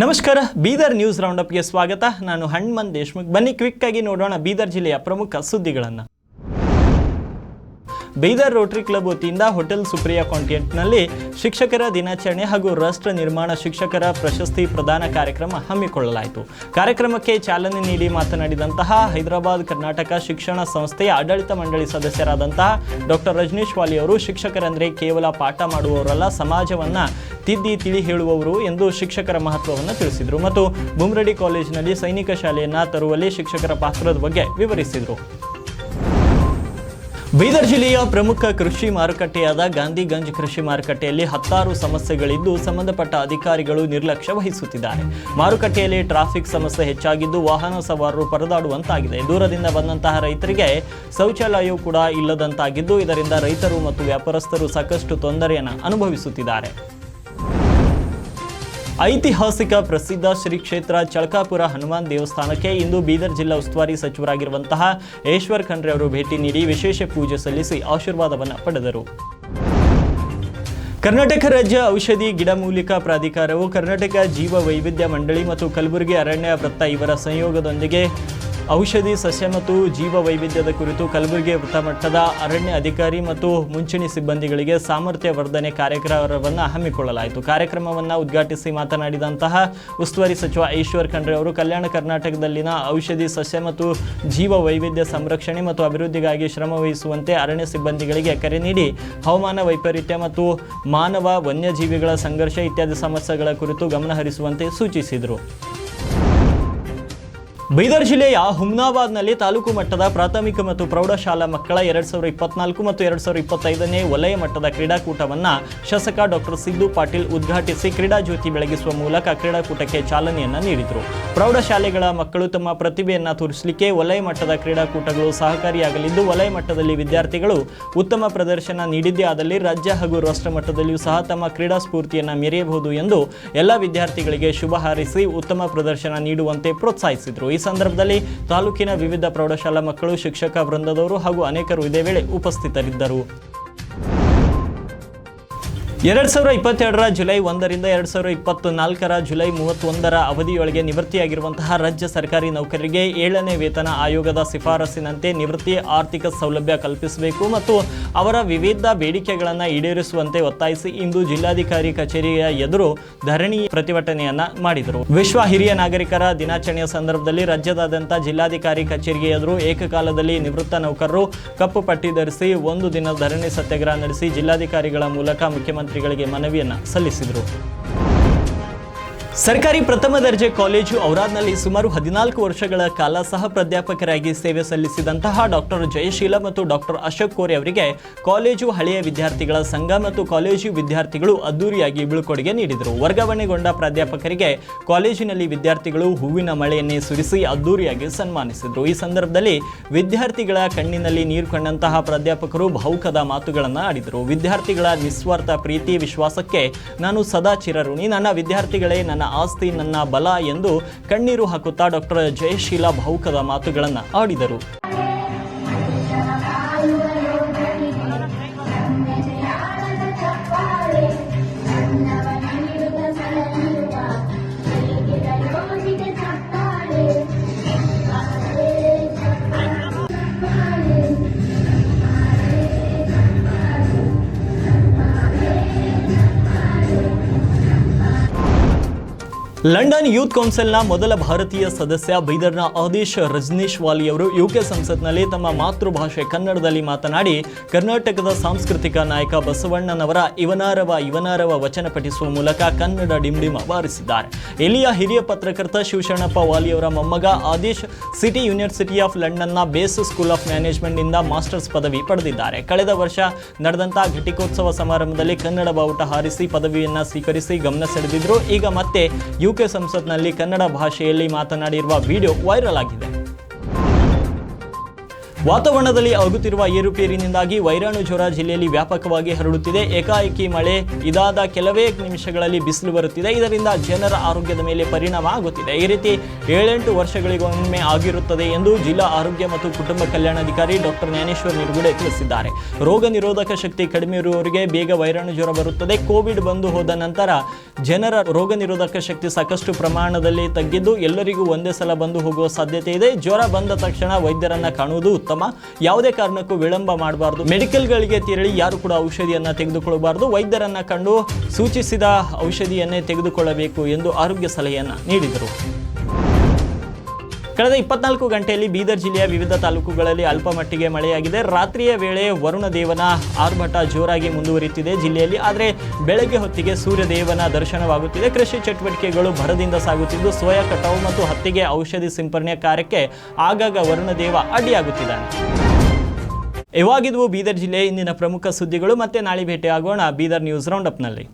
ನಮಸ್ಕಾರ, ಬೀದರ್ ನ್ಯೂಸ್ ರೌಂಡಪ್ಗೆ ಸ್ವಾಗತ. ನಾನು ಹಣ್ಮನ್ ದೇಶ್ಮುಖ್. ಬನ್ನಿ ಕ್ವಿಕ್ ಆಗಿ ನೋಡೋಣ ಬೀದರ್ ಜಿಲ್ಲೆಯ ಪ್ರಮುಖ ಸುದ್ದಿಗಳನ್ನು. ಬೀದರ್ ರೋಟರಿ ಕ್ಲಬ್ ವತಿಯಿಂದ ಹೋಟೆಲ್ ಸುಪ್ರಿಯಾ ಕಾಂಟಿನೆಂಟ್ನಲ್ಲಿ ಶಿಕ್ಷಕರ ದಿನಾಚರಣೆ ಹಾಗೂ ರಾಷ್ಟ್ರ ನಿರ್ಮಾಣ ಶಿಕ್ಷಕರ ಪ್ರಶಸ್ತಿ ಪ್ರದಾನ ಕಾರ್ಯಕ್ರಮ ಹಮ್ಮಿಕೊಳ್ಳಲಾಯಿತು. ಕಾರ್ಯಕ್ರಮಕ್ಕೆ ಚಾಲನೆ ನೀಡಿ ಮಾತನಾಡಿದಂತಹ ಹೈದರಾಬಾದ್ ಕರ್ನಾಟಕ ಶಿಕ್ಷಣ ಸಂಸ್ಥೆಯ ಆಡಳಿತ ಮಂಡಳಿ ಸದಸ್ಯರಾದಂತಹ ಡಾಕ್ಟರ್ ರಜನೀಶ್ ವಾಲಿ ಅವರು ಶಿಕ್ಷಕರಂದ್ರೆ ಕೇವಲ ಪಾಠ ಮಾಡುವವರಲ್ಲ, ಸಮಾಜವನ್ನ ತಿದ್ದಿ ತಿಳಿ ಹೇಳುವವರು ಎಂದು ಶಿಕ್ಷಕರ ಮಹತ್ವವನ್ನು ತಿಳಿಸಿದರು ಮತ್ತು ಬುಮ್ರಡಿ ಕಾಲೇಜಿನಲ್ಲಿ ಸೈನಿಕ ಶಾಲೆಯನ್ನು ತರುವಲ್ಲಿ ಶಿಕ್ಷಕರ ಪಾತ್ರದ ಬಗ್ಗೆ ವಿವರಿಸಿದರು. ಬೀದರ್ ಜಿಲ್ಲೆಯ ಪ್ರಮುಖ ಕೃಷಿ ಮಾರುಕಟ್ಟೆಯಾದ ಗಾಂಧಿಗಂಜ್ ಕೃಷಿ ಮಾರುಕಟ್ಟೆಯಲ್ಲಿ ಹತ್ತಾರು ಸಮಸ್ಯೆಗಳಿದ್ದು ಸಂಬಂಧಪಟ್ಟ ಅಧಿಕಾರಿಗಳು ನಿರ್ಲಕ್ಷ್ಯ ವಹಿಸುತ್ತಿದ್ದಾರೆ. ಮಾರುಕಟ್ಟೆಯಲ್ಲಿ ಟ್ರಾಫಿಕ್ ಸಮಸ್ಯೆ ಹೆಚ್ಚಾಗಿದ್ದು ವಾಹನ ಸವಾರರು ಪರದಾಡುವಂತಾಗಿದೆ. ದೂರದಿಂದ ಬಂದಂತಹ ರೈತರಿಗೆ ಶೌಚಾಲಯವೂ ಕೂಡ ಇಲ್ಲದಂತಾಗಿದ್ದು ಇದರಿಂದ ರೈತರು ಮತ್ತು ವ್ಯಾಪಾರಸ್ಥರು ಸಾಕಷ್ಟು ತೊಂದರೆಯನ್ನು ಅನುಭವಿಸುತ್ತಿದ್ದಾರೆ. ಐತಿಹಾಸಿಕ ಪ್ರಸಿದ್ಧ ಶ್ರೀ ಕ್ಷೇತ್ರ ಚಳಕಾಪುರ ಹನುಮಾನ್ ದೇವಸ್ಥಾನಕ್ಕೆ ಇಂದು ಬೀದರ್ ಜಿಲ್ಲಾ ಉಸ್ತುವಾರಿ ಸಚಿವರಾಗಿರುವಂತಹ ಈಶ್ವರ್ ಖಂಡ್ರೆ ಅವರು ಭೇಟಿ ನೀಡಿ ವಿಶೇಷ ಪೂಜೆ ಸಲ್ಲಿಸಿ ಆಶೀರ್ವಾದವನ್ನು ಪಡೆದರು. ಕರ್ನಾಟಕ ರಾಜ್ಯ ಔಷಧಿ ಗಿಡಮೂಲಿಕಾ ಪ್ರಾಧಿಕಾರವು ಕರ್ನಾಟಕ ಜೀವ ವೈವಿಧ್ಯ ಮಂಡಳಿ ಮತ್ತು ಕಲಬುರಗಿ ಅರಣ್ಯ ವೃತ್ತ ಇವರ ಸಂಯೋಗದೊಂದಿಗೆ ಔಷಧಿ, ಸಸ್ಯ ಮತ್ತು ಜೀವ ವೈವಿಧ್ಯದ ಕುರಿತು ಕಲಬುರಗಿ ವೃತ್ತಮಟ್ಟದ ಅರಣ್ಯ ಅಧಿಕಾರಿ ಮತ್ತು ಮುಂಚೂಣಿ ಸಿಬ್ಬಂದಿಗಳಿಗೆ ಸಾಮರ್ಥ್ಯ ವರ್ಧನೆ ಕಾರ್ಯಕ್ರಮವನ್ನು ಹಮ್ಮಿಕೊಳ್ಳಲಾಯಿತು. ಕಾರ್ಯಕ್ರಮವನ್ನು ಉದ್ಘಾಟಿಸಿ ಮಾತನಾಡಿದಂತಹ ಉಸ್ತುವಾರಿ ಸಚಿವ ಈಶ್ವರ್ ಖಂಡ್ರೆ ಅವರು ಕಲ್ಯಾಣ ಕರ್ನಾಟಕದಲ್ಲಿನ ಔಷಧಿ, ಸಸ್ಯ ಮತ್ತು ಜೀವ ವೈವಿಧ್ಯ ಸಂರಕ್ಷಣೆ ಮತ್ತು ಅಭಿವೃದ್ಧಿಗಾಗಿ ಶ್ರಮ ವಹಿಸುವಂತೆ ಅರಣ್ಯ ಸಿಬ್ಬಂದಿಗಳಿಗೆ ಕರೆ ನೀಡಿ, ಹವಾಮಾನ ವೈಪರೀತ್ಯ ಮತ್ತು ಮಾನವ ವನ್ಯಜೀವಿಗಳ ಸಂಘರ್ಷ ಇತ್ಯಾದಿ ಸಮಸ್ಯೆಗಳ ಕುರಿತು ಗಮನಹರಿಸುವಂತೆ ಸೂಚಿಸಿದರು. ಬೀದರ್ ಜಿಲ್ಲೆಯ ಹುಮ್ನಾಬಾದ್ನಲ್ಲಿ ತಾಲೂಕು ಮಟ್ಟದ ಪ್ರಾಥಮಿಕ ಮತ್ತು ಪ್ರೌಢಶಾಲಾ ಮಕ್ಕಳ ಎರಡ್ ಸಾವಿರದ ಇಪ್ಪತ್ನಾಲ್ಕು ಮತ್ತು ಎರಡು ಸಾವಿರದ ಇಪ್ಪತ್ತೈದನೇ ವಲಯ ಮಟ್ಟದ ಕ್ರೀಡಾಕೂಟವನ್ನು ಶಾಸಕ ಡಾಕ್ಟರ್ ಸಿದ್ದು ಪಾಟೀಲ್ ಉದ್ಘಾಟಿಸಿ ಕ್ರೀಡಾ ಜ್ಯೋತಿ ಬೆಳಗಿಸುವ ಮೂಲಕ ಕ್ರೀಡಾಕೂಟಕ್ಕೆ ಚಾಲನೆಯನ್ನು ನೀಡಿದರು. ಪ್ರೌಢಶಾಲೆಗಳ ಮಕ್ಕಳು ತಮ್ಮ ಪ್ರತಿಭೆಯನ್ನು ತೋರಿಸಲಿಕ್ಕೆ ವಲಯ ಮಟ್ಟದ ಕ್ರೀಡಾಕೂಟಗಳು ಸಹಕಾರಿಯಾಗಲಿದ್ದು, ವಲಯ ಮಟ್ಟದಲ್ಲಿ ವಿದ್ಯಾರ್ಥಿಗಳು ಉತ್ತಮ ಪ್ರದರ್ಶನ ನೀಡಿದ್ದೇ ಆದಲ್ಲಿ ರಾಜ್ಯ ಹಾಗೂ ರಾಷ್ಟ್ರ ಮಟ್ಟದಲ್ಲಿಯೂ ಸಹ ತಮ್ಮ ಕ್ರೀಡಾ ಸ್ಫೂರ್ತಿಯನ್ನು ಮೆರೆಯಬಹುದು ಎಂದು ಎಲ್ಲ ವಿದ್ಯಾರ್ಥಿಗಳಿಗೆ ಶುಭ ಹಾರೈಸಿ ಉತ್ತಮ ಪ್ರದರ್ಶನ ನೀಡುವಂತೆ ಪ್ರೋತ್ಸಾಹಿಸಿದರು. ಈ ಸಂದರ್ಭದಲ್ಲಿ ತಾಲೂಕಿನ ವಿವಿಧ ಪ್ರೌಢಶಾಲಾ ಮಕ್ಕಳು ಶಿಕ್ಷಕ ವೃಂದದವರು ಹಾಗೂ ಅನೇಕರು ಇದೇ ವೇಳೆ ಉಪಸ್ಥಿತರಿದ್ದರು. ಎರಡ್ ಸಾವಿರದ ಇಪ್ಪತ್ತೆರಡರ ಜುಲೈ ಒಂದರಿಂದ ಎರಡ್ ಸಾವಿರ ಇಪ್ಪತ್ತು ನಾಲ್ಕರ ಜುಲೈ ಮೂವತ್ತೊಂದರ ಅವಧಿಯೊಳಗೆ ನಿವೃತ್ತಿಯಾಗಿರುವಂತಹ ರಾಜ್ಯ ಸರ್ಕಾರಿ ನೌಕರರಿಗೆ ಏಳನೇ ವೇತನ ಆಯೋಗದ ಶಿಫಾರಸಿನಂತೆ ನಿವೃತ್ತಿ ಆರ್ಥಿಕ ಸೌಲಭ್ಯ ಕಲ್ಪಿಸಬೇಕು ಮತ್ತು ಅವರ ವಿವಿಧ ಬೇಡಿಕೆಗಳನ್ನು ಈಡೇರಿಸುವಂತೆ ಒತ್ತಾಯಿಸಿ ಇಂದು ಜಿಲ್ಲಾಧಿಕಾರಿ ಕಚೇರಿಯ ಎದುರು ಧರಣಿ ಪ್ರತಿಭಟನೆಯನ್ನ ಮಾಡಿದರು. ವಿಶ್ವ ಹಿರಿಯ ನಾಗರಿಕರ ದಿನಾಚರಣೆಯ ಸಂದರ್ಭದಲ್ಲಿ ರಾಜ್ಯದಾದ್ಯಂತ ಜಿಲ್ಲಾಧಿಕಾರಿ ಕಚೇರಿಗೆ ಎದುರು ಏಕಕಾಲದಲ್ಲಿ ನಿವೃತ್ತ ನೌಕರರು ಕಪ್ಪು ಪಟ್ಟಿ ಧರಿಸಿ ಒಂದು ದಿನ ಧರಣಿ ಸತ್ಯಾಗ್ರಹ ನಡೆಸಿ ಜಿಲ್ಲಾಧಿಕಾರಿಗಳ ಮೂಲಕ ಮುಖ್ಯಮಂತ್ರಿಗಳಿಗೆ ಮನವಿಯನ್ನು ಸಲ್ಲಿಸಿದರು. ಸರ್ಕಾರಿ ಪ್ರಥಮ ದರ್ಜೆ ಕಾಲೇಜು ಔರಾದ್ನಲ್ಲಿ ಸುಮಾರು ಹದಿನಾಲ್ಕು ವರ್ಷಗಳ ಕಾಲ ಸಹ ಪ್ರಾಧ್ಯಾಪಕರಾಗಿ ಸೇವೆ ಸಲ್ಲಿಸಿದಂತಹ ಡಾಕ್ಟರ್ ಜಯಶೀಲ ಮತ್ತು ಡಾಕ್ಟರ್ ಅಶೋಕ್ ಕೋರೆ ಅವರಿಗೆ ಕಾಲೇಜು ಹಳೆಯ ವಿದ್ಯಾರ್ಥಿಗಳ ಸಂಘ ಮತ್ತು ಕಾಲೇಜು ವಿದ್ಯಾರ್ಥಿಗಳು ಅದ್ದೂರಿಯಾಗಿ ಬೀಳ್ಕೊಡುಗೆ ನೀಡಿದರು. ವರ್ಗಾವಣೆಗೊಂಡ ಪ್ರಾಧ್ಯಾಪಕರಿಗೆ ಕಾಲೇಜಿನಲ್ಲಿ ವಿದ್ಯಾರ್ಥಿಗಳು ಹೂವಿನ ಮಳೆಯನ್ನೇ ಸುರಿಸಿ ಅದ್ದೂರಿಯಾಗಿ ಸನ್ಮಾನಿಸಿದರು. ಈ ಸಂದರ್ಭದಲ್ಲಿ ವಿದ್ಯಾರ್ಥಿಗಳ ಕಣ್ಣಿನಲ್ಲಿ ನೀರು ಕಂಡಂತಹ ಪ್ರಾಧ್ಯಾಪಕರು ಭಾವುಕದ ಮಾತುಗಳನ್ನು ಆಡಿದರು. ವಿದ್ಯಾರ್ಥಿಗಳ ನಿಸ್ವಾರ್ಥ ಪ್ರೀತಿ, ವಿಶ್ವಾಸಕ್ಕೆ ನಾನು ಸದಾ ಚಿರಋಣಿ. ನನ್ನ ವಿದ್ಯಾರ್ಥಿಗಳೇ ನನ್ನ ಆಸ್ತಿ ನನ್ನ ಬಲ ಎಂದು ಕಣ್ಣೀರು ಹಾಕುತ್ತಾ ಡಾಕ್ಟರ್ ಜಯಶೀಲ ಭಾವುಕದ ಮಾತುಗಳನ್ನು ಆಡಿದರು. ಲಂಡನ್ ಯೂತ್ ಕೌನ್ಸಿಲ್ನ ಮೊದಲ ಭಾರತೀಯ ಸದಸ್ಯ ಬೈದರ್ನ ಆದೇಶ್ ರಜನೀಶ್ ವಾಲಿ ಅವರು ಯುಕೆ ಸಂಸತ್ನಲ್ಲಿ ತಮ್ಮ ಮಾತೃಭಾಷೆ ಕನ್ನಡದಲ್ಲಿ ಮಾತನಾಡಿ, ಕರ್ನಾಟಕದ ಸಾಂಸ್ಕೃತಿಕ ನಾಯಕ ಬಸವಣ್ಣನವರ ಇವನಾರವ ಇವನಾರವ ವಚನ ಪಠಿಸುವ ಮೂಲಕ ಕನ್ನಡ ಡಿಂಡಿಮ ಬಾರಿಸಿದ್ದಾರೆ ಇಲ್ಲಿಯ ಹಿರಿಯ ಪತ್ರಕರ್ತ ಶಿವಶರಣಪ್ಪ ವಾಲಿಯವರ ಮೊಮ್ಮಗ ಆದೇಶ್ ಸಿಟಿ ಯೂನಿವರ್ಸಿಟಿ ಆಫ್ ಲಂಡನ್ನ ಬೇಸ್ ಸ್ಕೂಲ್ ಆಫ್ ಮ್ಯಾನೇಜ್ಮೆಂಟ್ನಿಂದ ಮಾಸ್ಟರ್ಸ್ ಪದವಿ ಪಡೆದಿದ್ದಾರೆ. ಕಳೆದ ವರ್ಷ ನಡೆದಂತಹ ಘಟಿಕೋತ್ಸವ ಸಮಾರಂಭದಲ್ಲಿ ಕನ್ನಡ ಬಾವುಟ ಹಾರಿಸಿ ಪದವಿಯನ್ನ ಸ್ವೀಕರಿಸಿ ಗಮನ ಸೆಳೆದಿದ್ರು. ಈಗ ಮತ್ತೆ ಯುಕೆ ಸಂಸತ್ನಲ್ಲಿ ಕನ್ನಡ ಭಾಷೆಯಲ್ಲಿ ಮಾತನಾಡಿರುವ ವಿಡಿಯೋ ವೈರಲ್ ಆಗಿದೆ. ವಾತಾವರಣದಲ್ಲಿ ಆಗುತ್ತಿರುವ ಏರುಪೇರಿನಿಂದಾಗಿ ವೈರಾಣು ಜ್ವರ ಜಿಲ್ಲೆಯಲ್ಲಿ ವ್ಯಾಪಕವಾಗಿ ಹರಡುತ್ತಿದೆ. ಏಕಾಏಕಿ ಮಳೆ ಇದಾದ ಕೆಲವೇ ನಿಮಿಷಗಳಲ್ಲಿ ಬಿಸಿಲು ಬರುತ್ತಿದೆ. ಇದರಿಂದ ಜನರ ಆರೋಗ್ಯದ ಮೇಲೆ ಪರಿಣಾಮ ಆಗುತ್ತಿದೆ. ಈ ರೀತಿ ಏಳೆಂಟು ವರ್ಷಗಳಿಗೊಮ್ಮೆ ಆಗಿರುತ್ತದೆ ಎಂದು ಜಿಲ್ಲಾ ಆರೋಗ್ಯ ಮತ್ತು ಕುಟುಂಬ ಕಲ್ಯಾಣಾಧಿಕಾರಿ ಡಾಕ್ಟರ್ ಜ್ಞಾನೇಶ್ವರ್ ನಿರ್ಗುಡೆ ತಿಳಿಸಿದ್ದಾರೆ. ರೋಗ ನಿರೋಧಕ ಶಕ್ತಿ ಕಡಿಮೆ ಇರುವವರಿಗೆ ಬೇಗ ವೈರಾಣು ಜ್ವರ ಬರುತ್ತದೆ. ಕೋವಿಡ್ ಬಂದು ಹೋದ ನಂತರ ಜನರ ರೋಗ ನಿರೋಧಕ ಶಕ್ತಿ ಸಾಕಷ್ಟು ಪ್ರಮಾಣದಲ್ಲಿ ತಗ್ಗಿದ್ದು ಎಲ್ಲರಿಗೂ ಒಂದೇ ಸಲ ಬಂದು ಹೋಗುವ ಸಾಧ್ಯತೆ ಇದೆ. ಜ್ವರ ಬಂದ ತಕ್ಷಣ ವೈದ್ಯರನ್ನ ಕಾಣುವುದು ಉತ್ತಮ. ಯಾವುದೇ ಕಾರಣಕ್ಕೂ ವಿಳಂಬ ಮಾಡಬಾರದು. ಮೆಡಿಕಲ್ಗಳಿಗೆ ತೆರಳಿ ಯಾರು ಕೂಡ ಔಷಧಿಯನ್ನ ತೆಗೆದುಕೊಳ್ಳಬಾರದು. ವೈದ್ಯರನ್ನ ಕಂಡು ಸೂಚಿಸಿದ ಔಷಧಿಯನ್ನೇ ತೆಗೆದುಕೊಳ್ಳಬೇಕು ಎಂದು ಆರೋಗ್ಯ ಸಲಹೆಯನ್ನ ನೀಡಿದರು. ಕಳೆದ ಇಪ್ಪತ್ನಾಲ್ಕು ಗಂಟೆಯಲ್ಲಿ ಬೀದರ್ ಜಿಲ್ಲೆಯ ವಿವಿಧ ತಾಲೂಕುಗಳಲ್ಲಿ ಅಲ್ಪ ಮಟ್ಟಿಗೆ ಮಳೆಯಾಗಿದೆ. ರಾತ್ರಿಯ ವೇಳೆ ವರುಣ ದೇವನ ಆರ್ಭಟ ಜೋರಾಗಿ ಮುಂದುವರಿಯುತ್ತಿದೆ ಜಿಲ್ಲೆಯಲ್ಲಿ. ಆದರೆ ಬೆಳಗ್ಗೆ ಹೊತ್ತಿಗೆ ಸೂರ್ಯದೇವನ ದರ್ಶನವಾಗುತ್ತಿದೆ. ಕೃಷಿ ಚಟುವಟಿಕೆಗಳು ಭರದಿಂದ ಸಾಗುತ್ತಿದ್ದು, ಸೋಯಾ ಕಟಾವು ಮತ್ತು ಹತ್ತಿಗೆ ಔಷಧಿ ಸಿಂಪರಣೆ ಕಾರ್ಯಕ್ಕೆ ಆಗಾಗ ವರುಣದೇವ ಅಡ್ಡಿಯಾಗುತ್ತಿದ್ದಾನೆ. ಇವಾಗಿದ್ವು ಬೀದರ್ ಜಿಲ್ಲೆಯ ಇಂದಿನ ಪ್ರಮುಖ ಸುದ್ದಿಗಳು. ಮತ್ತೆ ನಾಳೆ ಭೇಟಿಯಾಗೋಣ ಬೀದರ್ ನ್ಯೂಸ್ ರೌಂಡಪ್ನಲ್ಲಿ